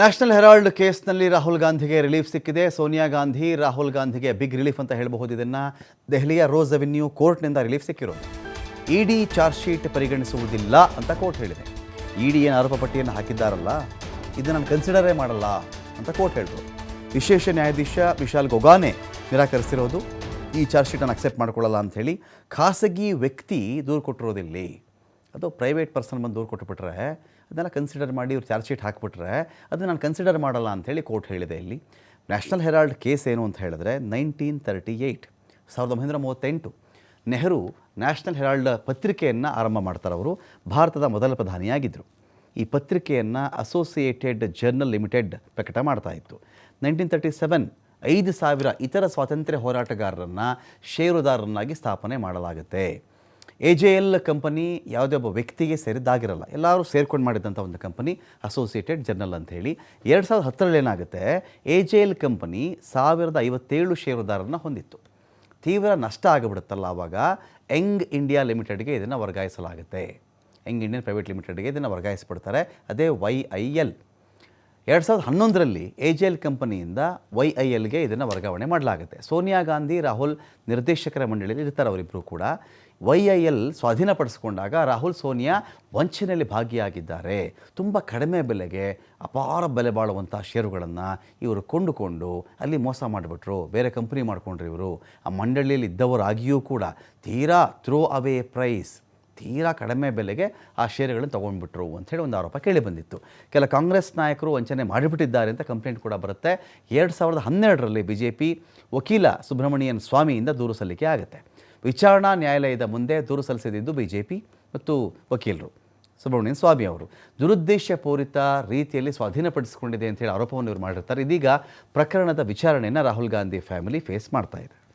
National Herald ಕೇಸ್ನಲ್ಲಿ ರಾಹುಲ್ ಗಾಂಧಿಗೆ relief ಸಿಕ್ಕಿದೆ. ಸೋನಿಯಾ ಗಾಂಧಿ, ರಾಹುಲ್ ಗಾಂಧಿಗೆ ಬಿಗ್ ರಿಲೀಫ್ ಅಂತ ಹೇಳಬಹುದು. ಇದನ್ನು ದೆಹಲಿಯ ರೋಸ್ ಅವೆನ್ಯೂ ಕೋರ್ಟ್ನಿಂದ ರಿಲೀಫ್ ಸಿಕ್ಕಿರೋದು ಇಡಿ ಚಾರ್ಜ್ ಶೀಟ್ ಪರಿಗಣಿಸುವುದಿಲ್ಲ ಅಂತ ಕೋರ್ಟ್ ಹೇಳಿದೆ. ಇಡಿ ಏನು ಆರೋಪ ಪಟ್ಟಿಯನ್ನು ಹಾಕಿದ್ದಾರಲ್ಲ ಇದು ನಾನು ಕನ್ಸಿಡರೇ ಮಾಡಲ್ಲ ಅಂತ ಕೋರ್ಟ್ ಹೇಳಿದರು. ವಿಶೇಷ ನ್ಯಾಯಾಧೀಶ ವಿಶಾಲ್ ಗೊಗಾನೆ ನಿರಾಕರಿಸಿರೋದು. ಈ ಚಾರ್ಜ್ ಶೀಟನ್ನು ಅಕ್ಸೆಪ್ಟ್ ಮಾಡಿಕೊಳ್ಳಲ್ಲ ಅಂಥೇಳಿ ಖಾಸಗಿ ವ್ಯಕ್ತಿ ದೂರು ಕೊಟ್ಟಿರೋದಿಲ್ಲಿ. ಅದು ಪ್ರೈವೇಟ್ ಪರ್ಸನ್ ಬಂದು ದೂರು ಕೊಟ್ಟುಬಿಟ್ರೆ ಅದನ್ನೆಲ್ಲ ಕನ್ಸಿಡರ್ ಮಾಡಿ ಇವ್ರು ಚಾರ್ಜ್ ಶೀಟ್ ಹಾಕಿಬಿಟ್ರೆ, ಅದು ನಾನು ಕನ್ಸಿಡರ್ ಮಾಡಲ್ಲ ಅಂಥೇಳಿ ಕೋರ್ಟ್ ಹೇಳಿದೆ ಇಲ್ಲಿ. ನ್ಯಾಷನಲ್ ಹೆರಾಲ್ಡ್ ಕೇಸ್ ಏನು ಅಂತ ಹೇಳಿದ್ರೆ ನೈನ್ಟೀನ್ ತರ್ಟಿ ಏಯ್ಟ್ ಸಾವಿರದ ಒಂಬೈನೂರ ಮೂವತ್ತೆಂಟು. ನೆಹರು ನ್ಯಾಷನಲ್ ಹೆರಾಲ್ಡ್ ಪತ್ರಿಕೆಯನ್ನು ಆರಂಭ ಮಾಡ್ತಾರೆ ಅವರು, ಭಾರತದ ಮೊದಲ ಪ್ರಧಾನಿಯಾಗಿದ್ದರು ಈ ಪತ್ರಿಕೆಯನ್ನು ಅಸೋಸಿಯೇಟೆಡ್ ಜರ್ನಲ್ ಲಿಮಿಟೆಡ್ ಪ್ರಕಟ ಮಾಡ್ತಾ ಇತ್ತು. ನೈನ್ಟೀನ್ ತರ್ಟಿ ಸೆವೆನ್ ಐದು ಸಾವಿರ ಇತರ ಸ್ವಾತಂತ್ರ್ಯ ಹೋರಾಟಗಾರರನ್ನು, ಷೇರುದಾರರನ್ನಾಗಿ ಸ್ಥಾಪನೆ ಮಾಡಲಾಗುತ್ತೆ. ಎ ಜೆ ಎಲ್ ಕಂಪನಿ ಯಾವುದೇ ಒಬ್ಬ ವ್ಯಕ್ತಿಗೆ ಸೇರಿದ್ದಾಗಿರಲ್ಲ, ಎಲ್ಲರೂ ಸೇರ್ಕೊಂಡು ಮಾಡಿದಂಥ ಒಂದು ಕಂಪನಿ ಅಸೋಸಿಯೇಟೆಡ್ ಜರ್ನಲ್ ಅಂತ ಹೇಳಿ. ಎರಡು ಸಾವಿರದ ಹತ್ತರಲ್ಲಿ ಏನಾಗುತ್ತೆ? ಎ ಜೆ ಎಲ್ ಕಂಪನಿ ಸಾವಿರದ ಐವತ್ತೇಳು ಷೇರುದಾರರನ್ನ ಹೊಂದಿತ್ತು. ತೀವ್ರ ನಷ್ಟ ಆಗಿಬಿಡುತ್ತಲ್ಲ ಆವಾಗ ಯಂಗ್ ಇಂಡಿಯಾ ಲಿಮಿಟೆಡ್ಗೆ ಇದನ್ನು ವರ್ಗಾಯಿಸಲಾಗುತ್ತೆ. ಯಂಗ್ ಇಂಡಿಯನ್ ಪ್ರೈವೇಟ್ ಲಿಮಿಟೆಡ್ಗೆ ಇದನ್ನು ವರ್ಗಾಯಿಸಿಬಿಡ್ತಾರೆ. ಅದೇ ವೈ ಐ ಎಲ್ ಎರಡು ಸಾವಿರದ ಹನ್ನೊಂದರಲ್ಲಿ ಎ ಜೆ ಎಲ್ ಕಂಪನಿಯಿಂದ ವೈ ಐ ಎಲ್ಗೆ ಇದನ್ನು ವರ್ಗಾವಣೆ ಮಾಡಲಾಗುತ್ತೆ. ಸೋನಿಯಾ ಗಾಂಧಿ, ರಾಹುಲ್ ನಿರ್ದೇಶಕರ ಮಂಡಳಿಯಲ್ಲಿ ಇರ್ತಾರೆ ಅವರಿಬ್ಬರು ಕೂಡ. ವೈ ಐ ಎಲ್ ಸ್ವಾಧೀನಪಡಿಸಿಕೊಂಡಾಗ ರಾಹುಲ್, ಸೋನಿಯಾ ವಂಚನೆಯಲ್ಲಿ ಭಾಗಿಯಾಗಿದ್ದಾರೆ. ತುಂಬ ಕಡಿಮೆ ಬೆಲೆಗೆ ಅಪಾರ ಬೆಲೆ ಬಾಳುವಂಥ ಷೇರುಗಳನ್ನು ಇವರು ಕೊಂಡುಕೊಂಡು ಅಲ್ಲಿ ಮೋಸ ಮಾಡಿಬಿಟ್ರು. ಬೇರೆ ಕಂಪ್ನಿ ಮಾಡ್ಕೊಂಡ್ರು ಇವರು. ಆ ಮಂಡಳಿಯಲ್ಲಿ ಇದ್ದವರಾಗಿಯೂ ಕೂಡ ತೀರಾ ಥ್ರೋ ಅವೇ ಪ್ರೈಸ್. ತೀರಾ ಕಡಿಮೆ ಬೆಲೆಗೆ ಆ ಷೇರುಗಳನ್ನು ತೊಗೊಂಡ್ಬಿಟ್ರು ಅಂಥೇಳಿ ಒಂದು ಆರೋಪ ಕೇಳಿ ಬಂದಿತ್ತು. ಕೆಲ ಕಾಂಗ್ರೆಸ್ ನಾಯಕರು ವಂಚನೆ ಮಾಡಿಬಿಟ್ಟಿದ್ದಾರೆ ಅಂತ ಕಂಪ್ಲೇಂಟ್ ಕೂಡ ಬರುತ್ತೆ. ಎರಡು ಸಾವಿರದ ಹನ್ನೆರಡರಲ್ಲಿ ಬಿ ಜೆ ಪಿ ವಕೀಲ ಸುಬ್ರಹ್ಮಣ್ಯನ್ ಸ್ವಾಮಿಯಿಂದ ದೂರು ಸಲ್ಲಿಕೆ ಆಗುತ್ತೆ. ವಿಚಾರಣಾ ನ್ಯಾಯಾಲಯದ ಮುಂದೆ ದೂರು ಸಲ್ಲಿಸಿದ್ದು ಬಿ ಜೆ ಪಿ ಮತ್ತು ವಕೀಲರು ಸುಬ್ರಹ್ಮಣ್ಯನ್ ಸ್ವಾಮಿ ಅವರು. ದುರುದ್ದೇಶಪೂರಿತ ರೀತಿಯಲ್ಲಿ ಸ್ವಾಧೀನಪಡಿಸಿಕೊಂಡಿದೆ ಅಂತೇಳಿ ಆರೋಪವನ್ನು ಇವರು ಮಾಡಿರ್ತಾರೆ. ಇದೀಗ ಪ್ರಕರಣದ ವಿಚಾರಣೆಯನ್ನು ರಾಹುಲ್ ಗಾಂಧಿ ಫ್ಯಾಮಿಲಿ ಫೇಸ್ ಮಾಡ್ತಾ ಇದೆ.